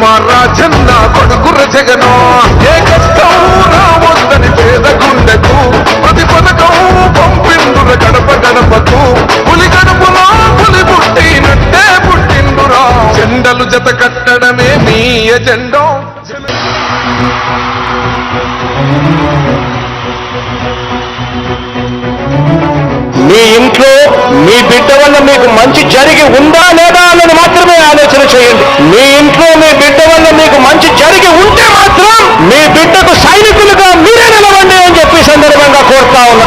మా రాజన్న కొడుకుర జగను. ఏ కష్టం రావద్దని పేద గుండెకు ప్రతి పథకం పంపిండుర గడప గడపకు. పులి గడపలో పులి పుట్టినట్టే పుట్టిండురా. జెండలు జత కట్టడమే మీ ఎజెండో. మీ ఇంట్లో మీ బిడ్డ వల్ల మీకు మంచి జరిగి ఉందా లేదా అన్నది మాత్రమే ఆలోచన చేయండి. మీ ఇంట్లో మీ బిడ్డ వల్ల మీకు మంచి జరిగి ఉంటే మాత్రం మీ బిడ్డకు సైనికులుగా మీరే నిలవండి అని చెప్పి ఈ సందర్భంగా కోరుతా ఉన్నా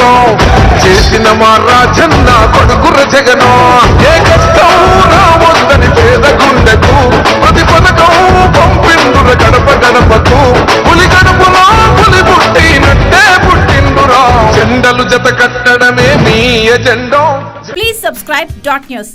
మా రాజన్న కొడుకుర జగను. ఏ కష్టం రావద్దని పేద గుండెకు ప్రతి పథకం పంపిండుర గడప గడపకు. పులి గడపలో పులి పుట్టినట్టే పుట్టిండురా. జెండలు జత కట్టడమే మీ ఎజెండో. Please subscribe dot news